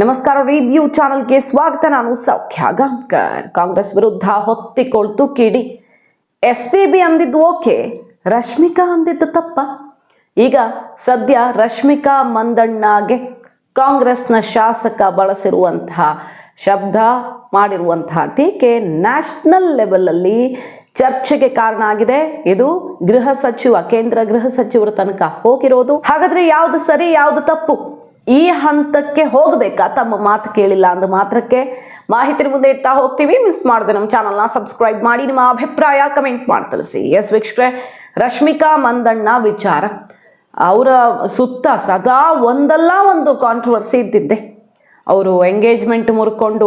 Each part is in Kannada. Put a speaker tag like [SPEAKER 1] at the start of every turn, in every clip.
[SPEAKER 1] ನಮಸ್ಕಾರ ರಿವ್ಯೂ ಚಾನಲ್ಗೆ ಸ್ವಾಗತ. ನಾನು ಸೌಖ್ಯ ಗಾಂಕರ್ ಕಾಂಗ್ರೆಸ್ ವಿರುದ್ಧ ಹೊತ್ತಿಕೊಳ್ತು ಕಿಡಿ. ಎಸ್ ಪಿ ಬಿ ಅಂದಿದ್ದು ಓಕೆ, ರಶ್ಮಿಕಾ ಅಂದಿದ್ದು ತಪ್ಪ. ಈಗ ಸದ್ಯ ರಶ್ಮಿಕಾ ಮಂದಣ್ಣಗೆ ಕಾಂಗ್ರೆಸ್ನ ಶಾಸಕ ಬಳಸಿರುವಂತಹ, ಶಬ್ದ ಮಾಡಿರುವಂತಹ ಟೀಕೆ ನ್ಯಾಷನಲ್ ಲೆವೆಲಲ್ಲಿ ಚರ್ಚೆಗೆ ಕಾರಣ ಆಗಿದೆ. ಇದು ಗೃಹ ಸಚಿವ, ಕೇಂದ್ರ ಗೃಹ ಸಚಿವರ ತನಕ ಹೋಗಿರೋದು. ಹಾಗಾದ್ರೆ ಯಾವುದು ಸರಿ, ಯಾವುದು ತಪ್ಪು? ಈ ಹಂತಕ್ಕೆ ಹೋಗಬೇಕಾ? ತಮ್ಮ ಮಾತು ಕೇಳಿಲ್ಲ ಅಂದ ಮಾತ್ರಕ್ಕೆ ಮಾಹಿತಿ ಮುಂದೆ ಇಡ್ತಾ ಹೋಗ್ತೀವಿ. ಮಿಸ್ ಮಾಡಿದೆ ನಮ್ಮ ಚಾನಲ್ನ ಸಬ್ಸ್ಕ್ರೈಬ್ ಮಾಡಿ, ನಿಮ್ಮ ಅಭಿಪ್ರಾಯ ಕಮೆಂಟ್ ಮಾಡಿ ತಿಳಿಸಿ. ಎಸ್ ವೀಕ್ಷಕರೇ, ರಶ್ಮಿಕಾ ಮಂದಣ್ಣ ವಿಚಾರ. ಅವರ ಸುತ್ತ ಸದಾ ಒಂದಲ್ಲ ಒಂದು ಕಾಂಟ್ರವರ್ಸಿ ಇದ್ದಿದ್ದೆ. ಅವರು ಎಂಗೇಜ್ಮೆಂಟ್ ಮುರ್ಕೊಂಡು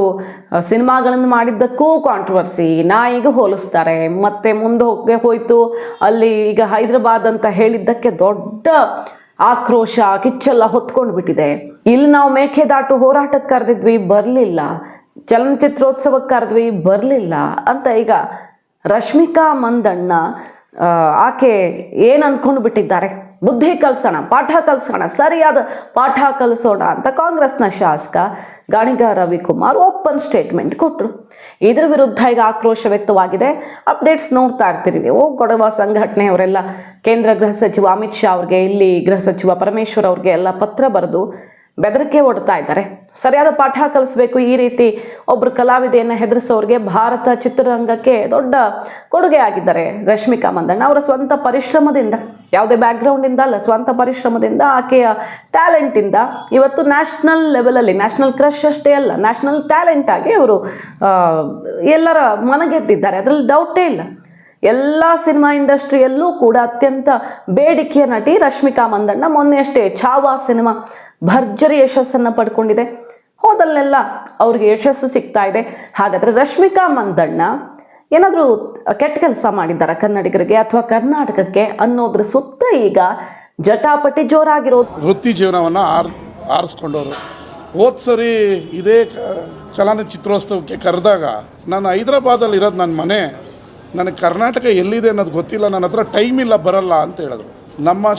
[SPEAKER 1] ಸಿನಿಮಾಗಳನ್ನು ಮಾಡಿದ್ದಕ್ಕೂ ಕಾಂಟ್ರವರ್ಸಿ ನಾಯಿಗೆ ಹೋಲಿಸ್ತಾರೆ. ಮತ್ತೆ ಮುಂದೆ ಹೋಗಿ ಹೋಯಿತು. ಅಲ್ಲಿ ಈಗ ಹೈದರಾಬಾದ್ ಅಂತ ಹೇಳಿದ್ದಕ್ಕೆ ದೊಡ್ಡ ಆಕ್ರೋಶ, ಕಿಚ್ಚೆಲ್ಲ ಹೊತ್ಕೊಂಡು ಬಿಟ್ಟಿದೆ ಇಲ್ಲಿ ನಾವು ಮೇಕೆದಾಟು ಹೋರಾಟಕ್ಕೆ ಕರೆದಿದ್ವಿ, ಬರಲಿಲ್ಲ. ಚಲನಚಿತ್ರೋತ್ಸವಕ್ಕೆ ಕರೆದ್ವಿ, ಬರಲಿಲ್ಲ ಅಂತ ಈಗ ರಶ್ಮಿಕಾ ಮಂದಣ್ಣ ಆಕೆ ಏನು ಅಂದ್ಕೊಂಡು ಬಿಟ್ಟಿದ್ದಾರೆ ಬುದ್ಧಿ ಕಲಿಸೋಣ, ಪಾಠ ಕಲಿಸೋಣ, ಸರಿಯಾದ ಪಾಠ ಕಲಿಸೋಣ ಅಂತ ಕಾಂಗ್ರೆಸ್ನ ಶಾಸಕ ಗಾಣಿಗ ರವಿಕುಮಾರ್ ಓಪನ್ ಸ್ಟೇಟ್ಮೆಂಟ್ ಕೊಟ್ಟರು ಇದರ ವಿರುದ್ಧ ಈಗ ಆಕ್ರೋಶ ವ್ಯಕ್ತವಾಗಿದೆ. ಅಪ್ಡೇಟ್ಸ್ ನೋಡ್ತಾ ಇರ್ತೀರಿ ನೀವು. ಕೊಡವ ಸಂಘಟನೆಯವರೆಲ್ಲ, ಕೇಂದ್ರ ಗೃಹ ಸಚಿವ ಅಮಿತ್ ಶಾ ಅವ್ರಿಗೆ, ಇಲ್ಲಿ ಗೃಹ ಸಚಿವ ಪರಮೇಶ್ವರ್ ಅವ್ರಿಗೆ ಎಲ್ಲ ಪತ್ರ ಬರೆದು ಬೆದರಿಕೆ ಒಡ್ತಾ ಇದ್ದಾರೆ. ಸರಿಯಾದ ಪಾಠ ಕಲಿಸ್ಬೇಕು. ಈ ರೀತಿ ಒಬ್ಬರು ಕಲಾವಿದೆಯನ್ನು ಹೆದರಿಸೋರಿಗೆ ಭಾರತ ಚಿತ್ರರಂಗಕ್ಕೆ ದೊಡ್ಡ ಕೊಡುಗೆ ಆಗಿದ್ದಾರೆ. ರಶ್ಮಿಕಾ ಮಂದಣ್ಣ ಅವರ ಸ್ವಂತ ಪರಿಶ್ರಮದಿಂದ, ಯಾವುದೇ ಬ್ಯಾಕ್ಗ್ರೌಂಡಿಂದ ಅಲ್ಲ, ಸ್ವಂತ ಪರಿಶ್ರಮದಿಂದ ಆಕೆಯ ಟ್ಯಾಲೆಂಟಿಂದ ಇವತ್ತು ನ್ಯಾಷನಲ್ ಲೆವೆಲಲ್ಲಿ ನ್ಯಾಷನಲ್ ಕ್ರಶ್ ಅಷ್ಟೇ ಅಲ್ಲ ನ್ಯಾಷನಲ್ ಟ್ಯಾಲೆಂಟ್ ಆಗಿ ಅವರು ಎಲ್ಲರ ಮನಗೆದ್ದಿದ್ದಾರೆ ಅದರಲ್ಲಿ ಡೌಟೇ ಇಲ್ಲ. ಎಲ್ಲ ಸಿನಿಮಾ ಇಂಡಸ್ಟ್ರಿಯಲ್ಲೂ ಕೂಡ ಅತ್ಯಂತ ಬೇಡಿಕೆಯ ನಟಿ ರಶ್ಮಿಕಾ ಮಂದಣ್ಣ ಮೊನ್ನೆಯಷ್ಟೇ ಛಾವಾ ಸಿನಿಮಾ ಭರ್ಜರಿ ಯಶಸ್ಸನ್ನು ಪಡ್ಕೊಂಡಿದೆ. ಹೋದಲ್ಲೆಲ್ಲ ಅವ್ರಿಗೆ ಯಶಸ್ಸು ಸಿಗ್ತಾ ಇದೆ. ಹಾಗಾದರೆ ರಶ್ಮಿಕಾ ಮಂದಣ್ಣ ಏನಾದರೂ ಕೆಟ್ಟ ಕೆಲಸ ಮಾಡಿದ್ದಾರಾ ಕನ್ನಡಿಗರಿಗೆ ಅಥವಾ ಕರ್ನಾಟಕಕ್ಕೆ ಅನ್ನೋದ್ರ ಸುತ್ತ ಈಗ ಜಟಾಪಟಿ ಜೋರಾಗಿರೋದು?
[SPEAKER 2] ವೃತ್ತಿ ಜೀವನವನ್ನು ಆರ್, ಆರಿಸ್ಕೊಂಡವರು. ಹೋದ ಸರಿ ಇದೇ ಚಲನಚಿತ್ರೋತ್ಸವಕ್ಕೆ ಕರೆದಾಗ ನಾನು ಹೈದ್ರಾಬಾದಲ್ಲಿ ಇರೋದು ನನ್ನ ಮನೆ, ನನಗೆ ಕರ್ನಾಟಕ ಎಲ್ಲಿದೆ ಅನ್ನೋದು ಗೊತ್ತಿಲ್ಲ ನನ್ನ ಹತ್ರ ಟೈಮ್ ಇಲ್ಲ, ಬರಲ್ಲ ಅಂತ ಹೇಳಿದ್ರು. ನಮ್ಮ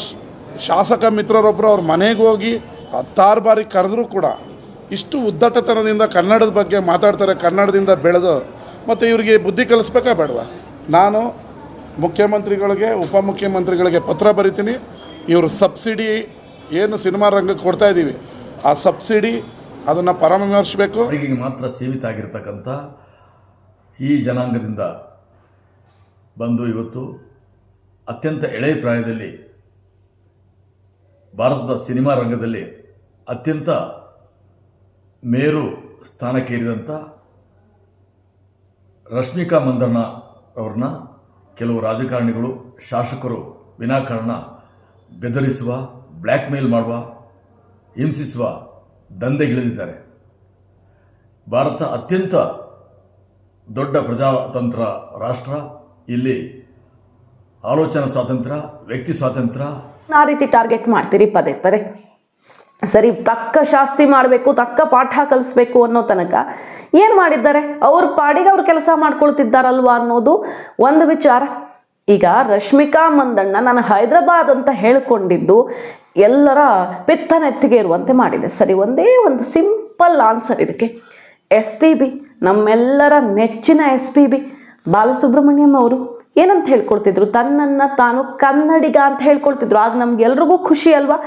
[SPEAKER 2] ಶಾಸಕ ಮಿತ್ರರೊಬ್ಬರು ಅವ್ರ ಮನೆಗೆ ಹೋಗಿ ಹತ್ತಾರು ಬಾರಿ ಕರೆದ್ರೂ ಕೂಡ. ಇಷ್ಟು ಉದ್ದಟತನದಿಂದ ಕನ್ನಡದ ಬಗ್ಗೆ ಮಾತಾಡ್ತಾರೆ, ಕನ್ನಡದಿಂದ ಬೆಳೆದು ಮತ್ತು ಇವರಿಗೆ ಬುದ್ಧಿ ಕಲಿಸ್ಬೇಕಾ ಬೇಡವಾ? ನಾನು ಮುಖ್ಯಮಂತ್ರಿಗಳಿಗೆ, ಉಪಮುಖ್ಯಮಂತ್ರಿಗಳಿಗೆ ಪತ್ರ ಬರಿತೀನಿ. ಇವರು ಸಬ್ಸಿಡಿ ಏನು ಸಿನಿಮಾ ರಂಗಕ್ಕೆ ಕೊಡ್ತಾ ಇದ್ದೀವಿ. ಆ ಸಬ್ಸಿಡಿ ಅದನ್ನು ಪರಾಮರ್ಶಿಸಬೇಕು.
[SPEAKER 3] ಈಗ ಮಾತ್ರ ಸೀಮಿತ ಆಗಿರ್ತಕ್ಕಂಥ ಈ ಜನಾಂಗದಿಂದ ಬಂದು ಇವತ್ತು ಅತ್ಯಂತ ಎಳೆ ಪ್ರಾಯದಲ್ಲಿ ಭಾರತದ ಸಿನಿಮಾ ರಂಗದಲ್ಲಿ ಅತ್ಯಂತ ಮೇರು ಸ್ಥಾನಕ್ಕೇರಿದಂಥ ರಶ್ಮಿಕಾ ಮಂದಣ್ಣ ಅವ್ರನ್ನ ಕೆಲವು ರಾಜಕಾರಣಿಗಳು, ಶಾಸಕರು ವಿನಾಕಾರಣ ಬೆದರಿಸುವ ಬ್ಲ್ಯಾಕ್ ಮೇಲ್ ಮಾಡುವ, ಹಿಂಸಿಸುವ ದಂಧೆಗಿಳಿದಿದ್ದಾರೆ. ಭಾರತ ಅತ್ಯಂತ ದೊಡ್ಡ ಪ್ರಜಾತಂತ್ರ ರಾಷ್ಟ್ರ. ಇಲ್ಲಿ ಆಲೋಚನಾ ಸ್ವಾತಂತ್ರ್ಯ, ವ್ಯಕ್ತಿ ಸ್ವಾತಂತ್ರ್ಯ
[SPEAKER 1] ಆ ರೀತಿ ಟಾರ್ಗೆಟ್ ಮಾಡ್ತೀರಿ ಪದೇ ಪದೇ. ಸರಿ, ತಕ್ಕ ಶಾಸ್ತಿ ಮಾಡಬೇಕು, ತಕ್ಕ ಪಾಠ ಕಲಿಸ್ಬೇಕು ಅನ್ನೋ ತನಕ ಏನು ಮಾಡಿದ್ದಾರೆ? ಅವ್ರ ಪಾಡಿಗೆ ಅವ್ರು ಕೆಲಸ ಮಾಡ್ಕೊಳ್ತಿದ್ದಾರಲ್ವಾ ಅನ್ನೋದು ಒಂದು ವಿಚಾರ. ಈಗ ರಶ್ಮಿಕಾ ಮಂದಣ್ಣ ನಾನು ಹೈದರಾಬಾದ್ ಅಂತ ಹೇಳ್ಕೊಂಡಿದ್ದು ಎಲ್ಲರ ಪಿತ್ತನೆತ್ತಿಗೆ ಇರುವಂತೆ ಮಾಡಿದೆ. ಸರಿ, ಒಂದೇ ಒಂದು ಸಿಂಪಲ್ ಆನ್ಸರ್ ಇದಕ್ಕೆ. ಎಸ್ ಪಿ ಬಿ, ನಮ್ಮೆಲ್ಲರ ನೆಚ್ಚಿನ ಎಸ್ ಪಿ ಬಿ, ಬಾಲಸುಬ್ರಹ್ಮಣ್ಯಂ ಅವರು ಏನಂತ ಹೇಳ್ಕೊಳ್ತಿದ್ರು? ತನ್ನನ್ನು ತಾನು ಕನ್ನಡಿಗ ಅಂತ ಹೇಳ್ಕೊಳ್ತಿದ್ರು. ಆಗ ನಮ್ಗೆಲ್ರಿಗೂ ಖುಷಿ ಅಲ್ವಾ?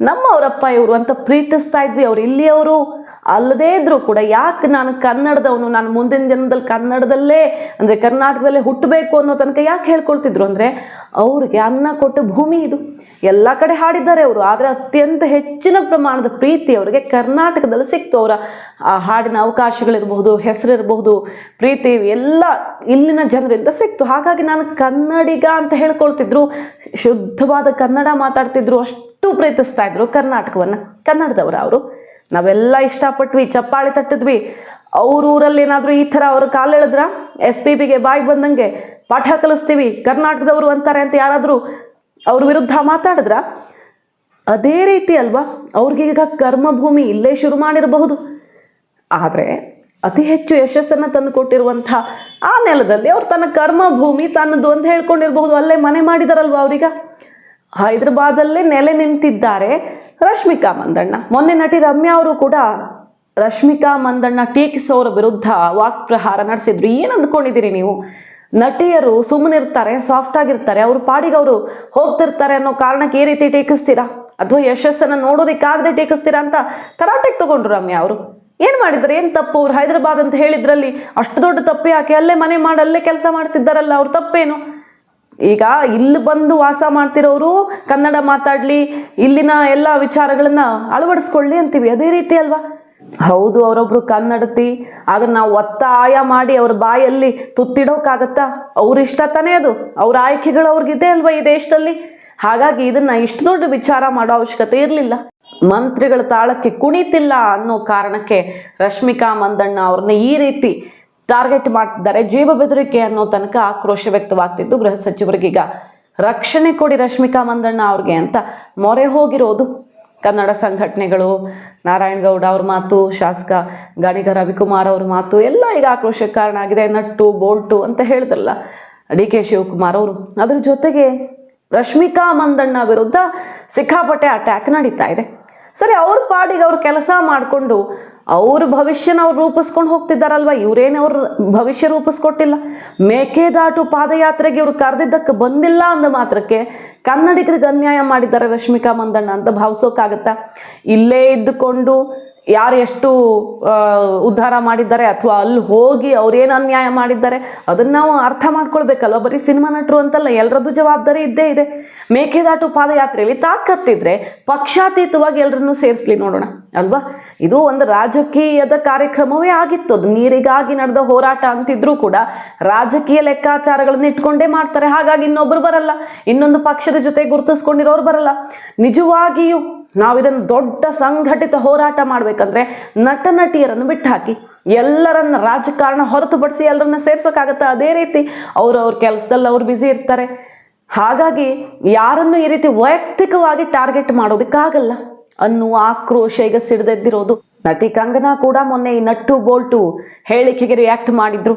[SPEAKER 1] ನಮ್ಮವರಪ್ಪ ಇವರು ಅಂತ ಪ್ರೀತಿಸ್ತಾ ಇದ್ವಿ. ಅವ್ರು ಇಲ್ಲಿಯವರು ಅಲ್ಲದೇ ಇದ್ರು ಕೂಡ ಯಾಕೆ ನಾನು ಕನ್ನಡದವನು? ನಾನು ಮುಂದಿನ ಜನ್ಮದಲ್ಲಿ ಕನ್ನಡದಲ್ಲೇ, ಅಂದರೆ ಕರ್ನಾಟಕದಲ್ಲೇ ಹುಟ್ಟಬೇಕು ಅನ್ನೋ ತನಕ ಯಾಕೆ ಹೇಳ್ಕೊಳ್ತಿದ್ರು? ಅಂದರೆ ಅವ್ರಿಗೆ ಅನ್ನ ಕೊಟ್ಟ ಭೂಮಿ ಇದು. ಎಲ್ಲ ಕಡೆ ಹಾಡಿದ್ದಾರೆ ಅವರು. ಆದರೆ ಅತ್ಯಂತ ಹೆಚ್ಚಿನ ಪ್ರಮಾಣದ ಪ್ರೀತಿ ಅವರಿಗೆ ಕರ್ನಾಟಕದಲ್ಲಿ ಸಿಕ್ತು. ಅವರ, ಆ ಹಾಡಿನ ಅವಕಾಶಗಳಿರಬಹುದು, ಹೆಸರಿರಬಹುದು, ಪ್ರೀತಿ ಎಲ್ಲ ಇಲ್ಲಿನ ಜನರಿಂದ ಸಿಕ್ತು. ಹಾಗಾಗಿ ನಾನು ಕನ್ನಡಿಗ ಅಂತ ಹೇಳ್ಕೊಳ್ತಿದ್ರು. ಶುದ್ಧವಾದ ಕನ್ನಡ ಮಾತಾಡ್ತಿದ್ರು. ಅಷ್ಟು ಪ್ರೀತಿಸ್ತಾ ಇದ್ರು ಕರ್ನಾಟಕವನ್ನು, ಕನ್ನಡದವರು ಅವರು. ನಾವೆಲ್ಲ ಇಷ್ಟಪಟ್ವಿ, ಚಪ್ಪಾಳಿ ತಟ್ಟಿದ್ವಿ. ಅವ್ರ ಊರಲ್ಲಿ ಏನಾದರೂ ಈ ಥರ ಅವ್ರ ಕಾಲೆಳೆದ್ರ ಎಸ್ ಪಿ ಬಿಗೆ ಬಾಯಿ ಬಂದಂಗೆ ಪಾಠ ಕಲಿಸ್ತೀವಿ, ಕರ್ನಾಟಕದವರು ಅಂತಾರೆ ಅಂತ ಯಾರಾದರೂ ಅವ್ರ ವಿರುದ್ಧ ಮಾತಾಡಿದ್ರ? ಅದೇ ರೀತಿ ಅಲ್ವಾ? ಅವ್ರಿಗೀಗ ಕರ್ಮಭೂಮಿ ಇಲ್ಲೇ ಶುರು ಮಾಡಿರಬಹುದು. ಆದರೆ ಅತಿ ಹೆಚ್ಚು ಯಶಸ್ಸನ್ನು ತಂದು ಕೊಟ್ಟಿರುವಂಥ ಆ ನೆಲದಲ್ಲಿ ಅವ್ರು ತನ್ನ ಕರ್ಮಭೂಮಿ ತನ್ನದು ಅಂತ ಹೇಳ್ಕೊಂಡಿರಬಹುದು. ಅಲ್ಲೇ ಮನೆ ಮಾಡಿದಾರಲ್ವ ಅವ್ರೀಗ? ಹೈದರಾಬಾದಲ್ಲೇ ನೆಲೆ ನಿಂತಿದ್ದಾರೆ ರಶ್ಮಿಕಾ ಮಂದಣ್ಣ. ಮೊನ್ನೆ ನಟಿ ರಮ್ಯಾ ಅವರು ಕೂಡ ರಶ್ಮಿಕಾ ಮಂದಣ್ಣ ಟೀಕಿಸೋರ ವಿರುದ್ಧ ವಾಕ್ಪ್ರಹಾರ ನಡೆಸಿದ್ರು. ಏನು ಅಂದ್ಕೊಂಡಿದ್ದೀರಿ ನೀವು? ನಟಿಯರು ಸುಮ್ಮನಿರ್ತಾರೆ ಸಾಫ್ಟ್ ಆಗಿರ್ತಾರೆ, ಅವ್ರ ಪಾಡಿಗೆ ಅವರು ಹೋಗ್ತಿರ್ತಾರೆ ಅನ್ನೋ ಕಾರಣಕ್ಕೆ ಈ ರೀತಿ ಟೀಕಿಸ್ತೀರಾ? ಅಥವಾ ಯಶಸ್ಸನ್ನು ನೋಡೋದಕ್ಕಾಗದೆ ಟೀಕಿಸ್ತೀರಾ ಅಂತ ತರಾಟೆಗೆ ತಗೊಂಡ್ರು ರಮ್ಯಾ ಅವರು. ಏನು ಮಾಡಿದ್ರು? ಏನು ತಪ್ಪು? ಅವ್ರು ಹೈದರಾಬಾದ್ ಅಂತ ಹೇಳಿದ್ರಲ್ಲಿ ಅಷ್ಟು ದೊಡ್ಡ ತಪ್ಪು ಯಾಕೆ? ಅಲ್ಲೇ ಮನೆ ಮಾಡಿ ಅಲ್ಲೇ ಕೆಲಸ ಮಾಡ್ತಿದ್ದಾರಲ್ಲ, ಅವ್ರು ತಪ್ಪೇನು? ಈಗ ಇಲ್ಲಿ ಬಂದು ವಾಸ ಮಾಡ್ತಿರೋರು ಕನ್ನಡ ಮಾತಾಡ್ಲಿ, ಇಲ್ಲಿನ ಎಲ್ಲ ವಿಚಾರಗಳನ್ನ ಅಳವಡಿಸ್ಕೊಳ್ಳಿ ಅಂತೀವಿ. ಅದೇ ರೀತಿ ಅಲ್ವಾ? ಹೌದು, ಅವರೊಬ್ರು ಕನ್ನಡತಿ, ಆದ್ರೆ ನಾವು ಒತ್ತಾಯ ಮಾಡಿ ಅವ್ರ ಬಾಯಲ್ಲಿ ತುತ್ತಿಡೋಕ್ಕಾಗತ್ತಾ ಅವ್ರ ಇಷ್ಟ ತಾನೇ ಅದು. ಅವ್ರ ಆಯ್ಕೆಗಳು ಅವ್ರಿಗಿದೆ ಅಲ್ವಾ ಈ ದೇಶದಲ್ಲಿ? ಹಾಗಾಗಿ ಇದನ್ನ ಇಷ್ಟು ದೊಡ್ಡ ವಿಚಾರ ಮಾಡೋ ಅವಶ್ಯಕತೆ ಇರಲಿಲ್ಲ. ಮಂತ್ರಿಗಳ ತಾಳಕ್ಕೆ ಕುಣಿತಿಲ್ಲ ಅನ್ನೋ ಕಾರಣಕ್ಕೆ ರಶ್ಮಿಕಾ ಮಂದಣ್ಣ ಅವ್ರನ್ನ ಈ ರೀತಿ ಟಾರ್ಗೆಟ್ ಮಾಡ್ತಿದ್ದಾರೆ ಜೀವ ಬೆದರಿಕೆ ಅನ್ನೋ ತನಕ ಆಕ್ರೋಶ ವ್ಯಕ್ತವಾಗ್ತಿದ್ದು ಗೃಹ ಸಚಿವರಿಗೀಗ ರಕ್ಷಣೆ ಕೊಡಿ ರಶ್ಮಿಕಾ ಮಂದಣ್ಣ ಅವ್ರಿಗೆ ಅಂತ ಮೊರೆ ಹೋಗಿರೋದು ಕನ್ನಡ ಸಂಘಟನೆಗಳು. ನಾರಾಯಣಗೌಡ ಅವ್ರ ಮಾತು, ಶಾಸಕ ಗಾಣಿಗ ರವಿಕುಮಾರ್ ಅವ್ರ ಮಾತು, ಎಲ್ಲ ಈಗ ಆಕ್ರೋಶಕ್ಕೆ ಕಾರಣ ಆಗಿದೆ. ನಟ್ಟು, ಬೋಲ್ಟು ಅಂತ ಹೇಳಿದ್ರಲ್ಲ ಡಿ ಕೆ ಶಿವಕುಮಾರ್ ಅವರು. ಅದ್ರ ಜೊತೆಗೆ ರಶ್ಮಿಕಾ ಮಂದಣ್ಣ ವಿರುದ್ಧ ಸಿಕ್ಕಾಪಟ್ಟೆ ಅಟ್ಯಾಕ್ ನಡೀತಾ ಇದೆ. ಸರಿ, ಅವ್ರ ಪಾಡಿಗೆ ಅವ್ರ ಕೆಲಸ ಮಾಡಿಕೊಂಡು ಅವ್ರ ಭವಿಷ್ಯನ ಅವ್ರು ರೂಪಿಸ್ಕೊಂಡು ಹೋಗ್ತಿದ್ದಾರಲ್ವ? ಇವರೇನು ಅವ್ರ ಭವಿಷ್ಯ ರೂಪಿಸ್ಕೊಟ್ಟಿಲ್ಲ. ಮೇಕೆದಾಟು ಪಾದಯಾತ್ರೆಗೆ ಇವ್ರು ಕರೆದಿದ್ದಕ್ಕೆ ಬಂದಿಲ್ಲ ಅಂದ ಮಾತ್ರಕ್ಕೆ ಕನ್ನಡಿಗರಿಗೆ ಅನ್ಯಾಯ ಮಾಡಿದ್ದಾರೆ ರಶ್ಮಿಕಾ ಮಂದಣ್ಣ ಅಂತ ಭಾವಿಸೋಕ್ಕಾಗತ್ತಾ ಇಲ್ಲೇ ಇದ್ದುಕೊಂಡು ಯಾರು ಎಷ್ಟು ಉದ್ಧಾರ ಮಾಡಿದ್ದಾರೆ ಅಥವಾ ಅಲ್ಲಿ ಹೋಗಿ ಅವ್ರೇನು ಅನ್ಯಾಯ ಮಾಡಿದ್ದಾರೆ, ಅದನ್ನು ನಾವು ಅರ್ಥ ಮಾಡ್ಕೊಳ್ಬೇಕಲ್ವ? ಬರೀ ಸಿನಿಮಾ ನಟರು ಅಂತಲ್ಲ ಎಲ್ಲರದ್ದು ಜವಾಬ್ದಾರಿ ಇದ್ದೇ ಇದೆ. ಮೇಕೆದಾಟು ಪಾದಯಾತ್ರೆಯಲ್ಲಿ ತಾಕತ್ತಿದ್ರೆ ಪಕ್ಷಾತೀತವಾಗಿ ಎಲ್ಲರನ್ನೂ ಸೇರಿಸ್ಲಿ ನೋಡೋಣ, ಅಲ್ವಾ? ಇದು ಒಂದು ರಾಜಕೀಯದ ಕಾರ್ಯಕ್ರಮವೇ ಆಗಿತ್ತು. ಅದು ನೀರಿಗಾಗಿ ನಡೆದ ಹೋರಾಟ ಅಂತಿದ್ರೂ ಕೂಡ ರಾಜಕೀಯ ಲೆಕ್ಕಾಚಾರಗಳನ್ನ ಇಟ್ಕೊಂಡೇ ಮಾಡ್ತಾರೆ. ಹಾಗಾಗಿ ಇನ್ನೊಬ್ರು ಬರಲ್ಲ. ಇನ್ನೊಂದು ಪಕ್ಷದ ಜೊತೆ ಗುರುತಿಸ್ಕೊಂಡಿರೋರು ಬರಲ್ಲ. ನಿಜವಾಗಿಯೂ ನಾವು ಇದನ್ನು ದೊಡ್ಡ ಸಂಘಟಿತ ಹೋರಾಟ ಮಾಡಬೇಕಂದ್ರೆ ನಟ ನಟಿಯರನ್ನು ಬಿಟ್ಟು ಹಾಕಿ ಎಲ್ಲರನ್ನ ರಾಜಕಾರಣ ಹೊರತುಪಡಿಸಿ ಎಲ್ಲರನ್ನ ಸೇರ್ಸೋಕ್ಕಾಗತ್ತೆ? ಅದೇ ರೀತಿ ಅವರು ಅವ್ರ ಕೆಲಸದಲ್ಲಿ ಅವ್ರು ಬ್ಯುಸಿ ಇರ್ತಾರೆ. ಹಾಗಾಗಿ ಯಾರನ್ನು ಈ ರೀತಿ ವೈಯಕ್ತಿಕವಾಗಿ ಟಾರ್ಗೆಟ್ ಮಾಡೋದಕ್ಕಾಗಲ್ಲ. ಅನ್ನುವ ಆಕ್ರೋಶ ಈಗ ಸಿಡಿದೆದ್ದಿರೋದು. ನಟಿ ಕಂಗನಾ ಕೂಡ ಮೊನ್ನೆ ಈ ನಟ್ಟು ಬೋಲ್ಟು ಹೇಳಿಕೆಗೆ ರಿಯಾಕ್ಟ್ ಮಾಡಿದ್ರು.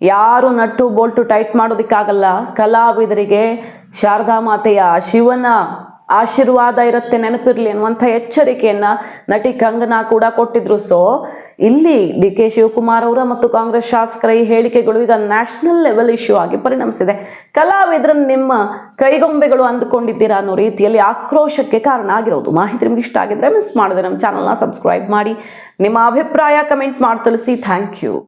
[SPEAKER 1] ಯಾರು ನಟ್ಟು ಬೋಲ್ಟು ಟೈಟ್ ಮಾಡೋದಕ್ಕಾಗಲ್ಲ? ಕಲಾವಿದರಿಗೆ ಶಾರದಾ ಮಾತೆಯ ಶಿವನ ಆಶೀರ್ವಾದ ಇರುತ್ತೆ, ನೆನಪಿರಲಿ ಅನ್ನುವಂಥ ಎಚ್ಚರಿಕೆಯನ್ನು ನಟಿ ಕಂಗನಾ ಕೂಡ ಕೊಟ್ಟಿದ್ರು. ಸೊ ಇಲ್ಲಿ ಡಿ ಕೆ ಶಿವಕುಮಾರ್ ಅವರ ಮತ್ತು ಕಾಂಗ್ರೆಸ್ ಶಾಸಕರ ಈ ಹೇಳಿಕೆಗಳು ಈಗ ನ್ಯಾಷನಲ್ ಲೆವೆಲ್ ಇಶ್ಯೂ ಆಗಿ ಪರಿಣಮಿಸಿದೆ. ಕಲಾವಿದರನ್ನು ನಿಮ್ಮ ಕೈಗೊಂಬೆಗಳು ಅಂದುಕೊಂಡಿದ್ದೀರಾ ಅನ್ನೋ ರೀತಿಯಲ್ಲಿ ಆಕ್ರೋಶಕ್ಕೆ ಕಾರಣ ಆಗಿರೋದು. ಮಾಹಿತಿ ನಿಮ್ಗೆ ಇಷ್ಟ ಆಗಿದ್ರೆ ಮಿಸ್ ಮಾಡಿದ್ರೆ ನಮ್ಮ ಚಾನಲ್ನ ಸಬ್ಸ್ಕ್ರೈಬ್ ಮಾಡಿ. ನಿಮ್ಮ ಅಭಿಪ್ರಾಯ ಕಮೆಂಟ್ ಮಾಡಿ ತಿಳಿಸಿ. Thank you